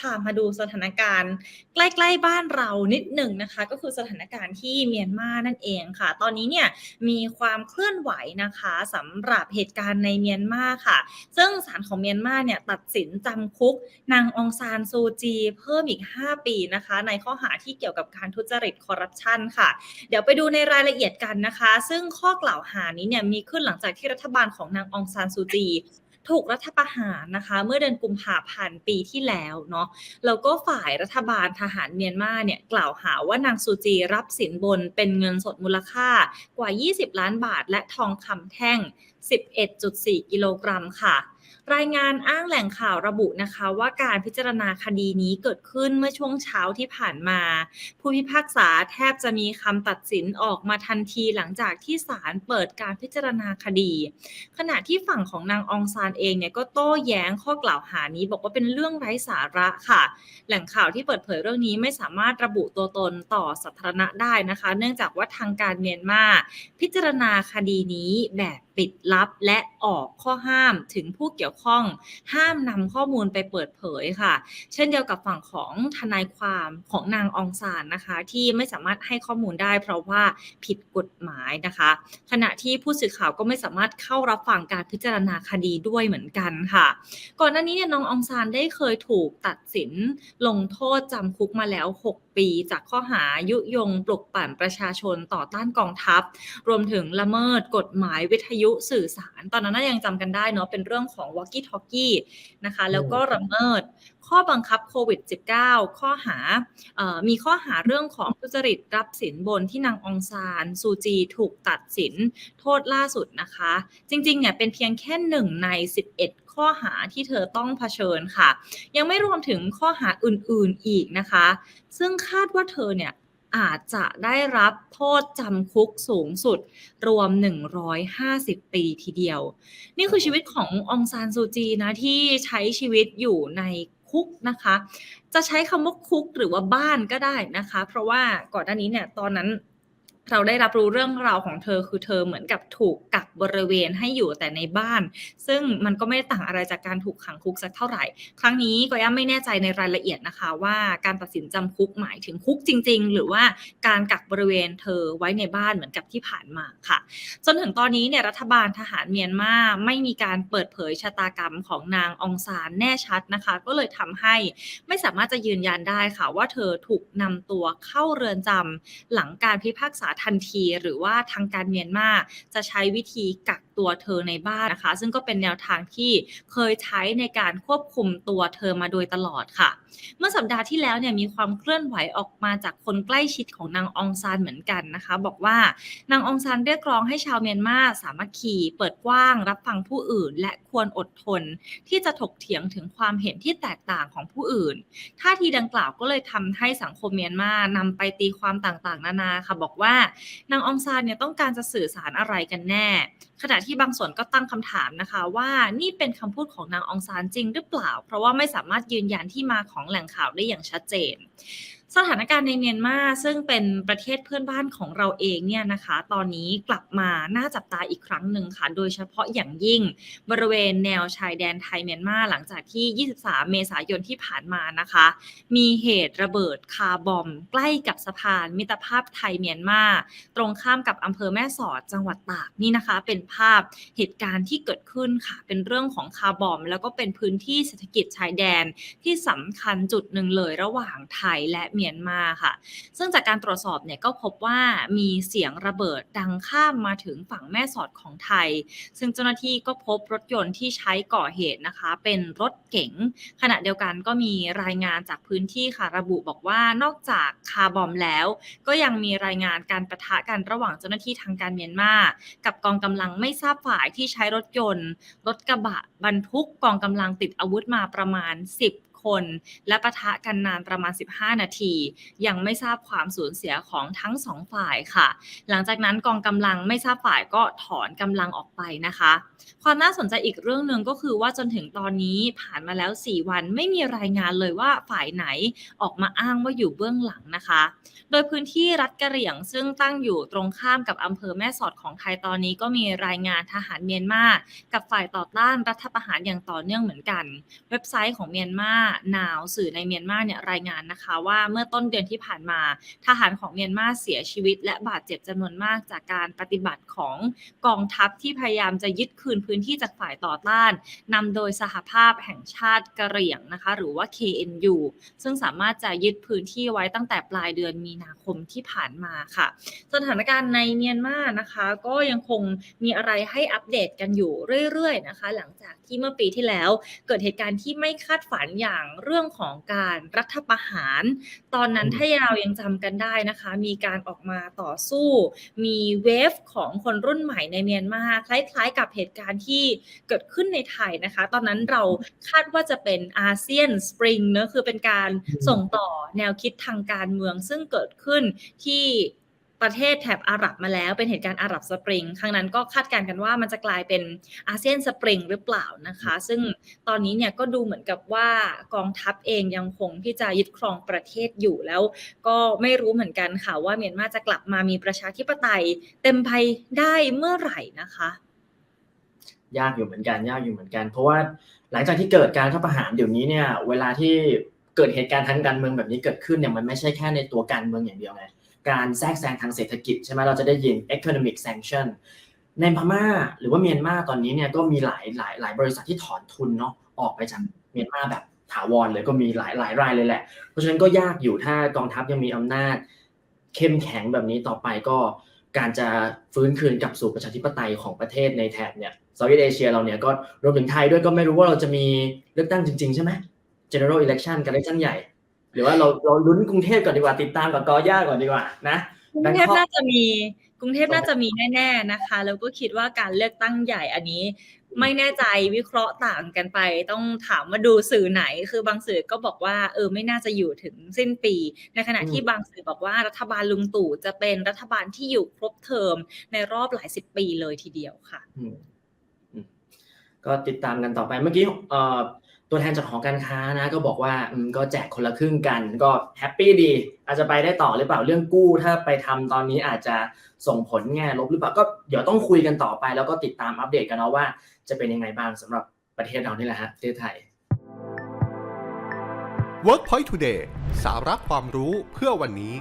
พามาดูสถานการณ์ ใกล้ ๆ บ้านเรานิดหนึ่งนะคะ ก็คือสถานการณ์ที่เมียนมานั่นเองค่ะ ตอนนี้เนี่ยมีความเคลื่อนไหวนะคะสำหรับเหตุการณ์ในเมียนมาค่ะ ซึ่งศาลของเมียนมาเนี่ยตัดสินจำคุกนางองซานซูจี เพิ่มอีก 5 ปีนะคะ ในข้อหาที่เกี่ยวกับการทุจริตคอร์รัปชันค่ะ เดี๋ยวไปดูในรายละเอียดกันนะคะ ซึ่งข้อกล่าวหานี้เนี่ยมีขึ้นหลังจากที่รัฐบาลของนางองซานซูจี ถูกรัฐประหารนะคะ เมื่อเดือนกุมภาพันธ์ปีที่แล้วเนาะแล้วก็ฝ่ายรัฐบาลทหารเมียนมาเนี่ยกล่าวหาว่านางซูจีรับสินบนเป็นเงินสดมูลค่ากว่า 20 ล้านบาท และทองคำแท่ง 11.4 กิโลกรัมค่ะ รายงานอ้างแหล่งข่าวระบุนะคะว่าการพิจารณาคดีนี้เกิดขึ้นเมื่อช่วงเช้าที่ผ่านมา ผู้พิพากษาแทบจะมีคำตัดสินออกมาทันทีหลังจากที่ศาลเปิดการพิจารณาคดี ขณะที่ฝั่งของนางองซานเองเนี่ยก็โต้แย้งข้อกล่าวหานี้ บอกว่าเป็นเรื่องไร้สาระค่ะ แหล่งข่าวที่เปิดเผยเรื่องนี้ไม่สามารถระบุตัวตนต่อสาธารณะได้นะคะ เนื่องจากว่าทางการเมียนมาพิจารณาคดีนี้แบบปิดลับและออกข้อห้ามถึงผู้เกี่ยวข้อง ห้ามนำข้อมูลไปเปิดเผยค่ะ เช่นเดียวกับฝั่งของทนายความของนางองซานนะคะ ที่ไม่สามารถให้ข้อมูลได้เพราะว่าผิดกฎหมายนะคะ ขณะที่ผู้สื่อข่าวก็ไม่สามารถเข้ารับฟังการพิจารณาคดีด้วยเหมือนกันค่ะ ก่อนหน้านี้เนี่ยน้ององซานได้เคยถูกตัดสินลงโทษจำคุกมาแล้ว 6 ปีจากข้อหายุยงปลุกปั่นประชาชนต่อต้านกองทัพ รวมถึงละเมิดกฎหมายวิทยุสื่อสาร ตอนนั้นน่ายังจำกันได้เนาะเป็นเรื่องของ Walkie Talkie นะคะแล้วก็ละเมิดข้อบังคับโควิด -19 ข้อหาเอ่อมีข้อหาเรื่องของทุจริตรับสินบนที่นางองซาน ซูจีถูกตัดสินโทษล่าสุดนะคะ จริงๆเนี่ยเป็นเพียงแค่หนึ่งใน 11ข้อหาที่เธอต้องเผชิญค่ะ ยังไม่รวมถึงข้อหาอื่นๆอีกนะคะ ซึ่งคาดว่าเธอเนี่ยอาจจะได้รับโทษจำคุกสูงสุดรวม 150 ปีทีเดียว นี่คือชีวิตขององซานซูจีนะที่ใช้ชีวิตอยู่ในคุกนะคะ จะใช้คำว่าคุกหรือว่าบ้านก็ได้นะคะ เพราะว่าก่อนหน้านี้เนี่ยตอนนั้น เราได้รับรู้เรื่องราวของเธอคือเธอเหมือนกับถูกกักบริเวณให้อยู่แต่ในบ้าน ซึ่งมันก็ไม่ได้ต่างอะไรจากการถูกขังคุกสักเท่าไหร่ ครั้งนี้ก็ย่าไม่แน่ใจในรายละเอียดนะคะ ว่าการตัดสินจำคุกหมายถึงคุกจริง ๆ หรือว่าการกักบริเวณเธอไว้ในบ้านเหมือนกับที่ผ่านมาค่ะ จนถึงตอนนี้เนี่ยรัฐบาลทหารเมียนมาไม่มีการเปิดเผยชะตากรรมของนางองซานแน่ชัดนะคะ ก็เลยทำให้ไม่สามารถจะยืนยันได้ค่ะ ว่าเธอถูกนำตัวเข้าเรือนจำหลังการพิพากษาทันที หรือว่าทางการเมียนมาจะใช้วิธีกัก ตัวเธอในบ้านนะคะ ซึ่งก็เป็นแนวทางที่เคยใช้ในการควบคุมตัวเธอมาโดยตลอดค่ะ เมื่อสัปดาห์ที่แล้วเนี่ยมีความเคลื่อนไหวออกมาจากคนใกล้ชิดของนางองซานเหมือนกันนะคะ บอกว่านางองซานเรียกร้องให้ชาวเมียนมาสามัคคีเปิดกว้างรับฟังผู้อื่น และควรอดทน ที่จะถกเถียงถึงความเห็นที่แตกต่างของผู้อื่นท่าทีดังกล่าวก็เลยทำให้สังคมเมียนมานำไปตีความต่างๆ นานาค่ะ บอกว่านางองซานเนี่ยต้องการจะสื่อสารอะไรกันแน่ ขณะที่บางส่วนก็ตั้งคำถามนะคะ ว่านี่เป็นคำพูดของนางองซานจริงหรือเปล่า เพราะว่าไม่สามารถยืนยันที่มาของแหล่งข่าวได้อย่างชัดเจน สถานการณ์ในเมียนมาซึ่งเป็นประเทศเพื่อนบ้านของเราเองเนี่ยนะคะ ตอนนี้กลับมาน่าจับตาอีกครั้งหนึ่งค่ะ โดยเฉพาะอย่างยิ่งบริเวณแนวชายแดนไทยเมียนมาหลังจากที่ 23 เมษายนที่ผ่านมานะคะ มีเหตุระเบิดคาร์บอม ใกล้กับสะพานมิตรภาพไทยเมียนมาตรงข้ามกับอำเภอแม่สอดจังหวัดตากนี่นะคะ เป็นภาพเหตุการณ์ที่เกิดขึ้นค่ะ เป็นเรื่องของคาร์บอม แล้วก็เป็นพื้นที่เศรษฐกิจชายแดนที่สำคัญจุดหนึ่งเลยระหว่างไทยและเมียนมาค่ะ ซึ่งจากการตรวจสอบเนี่ยก็พบว่ามีเสียงระเบิดดังข้ามมาถึงฝั่งแม่สอดของไทย ซึ่งเจ้าหน้าที่ก็พบรถยนต์ที่ใช้ก่อเหตุนะคะ เป็นรถเก๋งขณะเดียวกันก็มีรายงานจากพื้นที่ค่ะระบุบอกว่านอกจากคาร์บอมแล้ว ก็ยังมีรายงานการประทะกันระหว่างเจ้าหน้าที่ทางการเมียนมากับกองกำลังไม่ทราบฝ่ายที่ใช้รถยนต์ รถกระบะบรรทุกกองกำลังติดอาวุธมาประมาณ 10 คน และปะทะกันนานประมาณ 15 นาที ยังไม่ทราบความสูญเสียของทั้งสองฝ่ายค่ะ หลังจากนั้นกองกำลังไม่ทราบฝ่ายก็ถอนกำลังออกไปนะคะ ความน่าสนใจอีกเรื่องหนึ่งก็คือว่าจนถึงตอนนี้ผ่านมาแล้ว 4 วันไม่มีรายงานเลยว่าฝ่ายไหนออกมาอ้างว่าอยู่เบื้องหลังนะคะ โดยพื้นที่รัฐกะเหรี่ยงซึ่งตั้งอยู่ตรงข้ามกับอำเภอแม่สอดของไทยตอนนี้ก็มีรายงานทหารเมียนมากับฝ่ายต่อต้านรัฐประหารอย่างต่อเนื่องเหมือนกัน เว็บไซต์ของเมียนมา Now สื่อในเมียนมาเนี่ยรายงานนะคะว่าเมื่อต้นเดือนที่ผ่านมาทหารของเมียนมาเสียชีวิต และบาดเจ็บจำนวนมากจากการปฏิบัติของกองทัพที่พยายามจะยึดคืนพื้นที่จากฝ่ายต่อต้านนำโดยสหภาพแห่งชาติกะเหรี่ยงนะคะหรือว่า KNU ซึ่งสามารถจะยึดพื้นที่ไว้ตั้งแต่ปลายเดือนมีนาคมที่ผ่านมาค่ะ สถานการณ์ในเมียนมานะคะ ก็ยังคงมีอะไรให้อัปเดตกันอยู่เรื่อยๆนะคะ หลังจากที่เมื่อปีที่แล้วเกิดเหตุการณ์ที่ไม่คาดฝันอย่างเรื่องของการรัฐประหาร ตอนนั้นอืมถ้าเรายังจำกันได้นะคะ มีการออกมาต่อสู้ มีเวฟของคนรุ่นใหม่ในเมียนมาคล้ายๆ กับเหตุการณ์ที่เกิดขึ้นในไทยนะคะ ตอนนั้นเราคาดว่าจะเป็นอาเซียนสปริงเนอะคือเป็นการส่งต่อแนวคิดทางการเมืองซึ่งเกิดขึ้นที่ ประเทศแถบอาหรับมาแล้ว เป็นเหตุการณ์อาหรับสปริง ครั้งนั้นก็คาดการณ์กันว่ามันจะกลายเป็นอาเซียนสปริงหรือเปล่านะคะ ซึ่งตอนนี้เนี่ยก็ดูเหมือนกับว่ากองทัพเองยังคงที่จะยึดครองประเทศอยู่แล้ว ก็ไม่รู้เหมือนกันค่ะว่าเมียนมาจะกลับมามีประชาธิปไตยเต็มไปได้เมื่อไหร่นะคะ ยากอยู่เหมือนกันยากอยู่เหมือนกัน เพราะว่าหลังจากที่เกิดการรัฐประหารเดี๋ยวนี้เนี่ย เวลาที่เกิดเหตุการณ์ทางการเมืองแบบนี้เกิดขึ้นเนี่ยมันไม่ใช่แค่ในตัวการเมืองอย่างเดียวไง การแทรกแซงทางเศรษฐกิจใช่ไหมเราจะได้ยิน economic sanction ในพม่าหรือว่าเมียนมาตอนนี้เนี่ยก็มีหลายหลายหลายบริษัทที่ถอนทุนเนาะออกไปจากเมียนมาแบบถาวรเลยก็มีหลายหลายรายเลยแหละ เพราะฉะนั้นก็ยากอยู่ถ้ากองทัพยังมีอำนาจ เข้มแข็งแบบนี้ต่อไปก็การจะฟื้นคืนกลับสู่ประชาธิปไตยของประเทศในแถบเนี่ยเซาท์อีสเอเชียเราเนี่ยก็รวมถึงไทยด้วยก็ไม่รู้ว่าเราจะมีเลือกตั้งจริงๆใช่ไหม general election การเลือกตั้งใหญ่ หรือว่าเราเราลุ้นกรุงเทพก่อนดีกว่าติดตามกับกอย่าก่อนดีกว่านะกรุงเทพน่าจะมีกรุงเทพน่าจะมีแน่ ๆนะคะ แล้วก็คิดว่าการเลือกตั้งใหญ่อันนี้ ไม่แน่ใจวิเคราะห์ต่างกันไป ต้องถามว่าดูสื่อไหน คือบางสื่อก็บอกว่า เออไม่น่าจะอยู่ถึงสิ้นปี ในขณะอืมที่บางสื่อบอกว่ารัฐบาลลุงตู่จะเป็นรัฐบาลที่อยู่ครบเทอมในรอบหลายสิบปีเลยทีเดียวค่ะอืมอืมก็ติดตามกันต่อไปเมื่อกี้เอ่อ ตัวแทนจากหอการค้านะก็บอกว่าก็แจกคนละครึ่งกัน ก็แฮปปี้ดี อาจจะไปได้ต่อหรือเปล่าเรื่องกู้ ถ้าไปทำตอนนี้อาจจะส่งผลแง่ลบหรือเปล่าก็เดี๋ยวต้องคุยกันต่อไป แล้วก็ติดตามอัปเดตกันเนาะว่า จะเป็นยังไงบ้างสำหรับประเทศเรานี่แหละฮะประเทศไทย WorkPoint Today สาระความรู้เพื่อวันนี้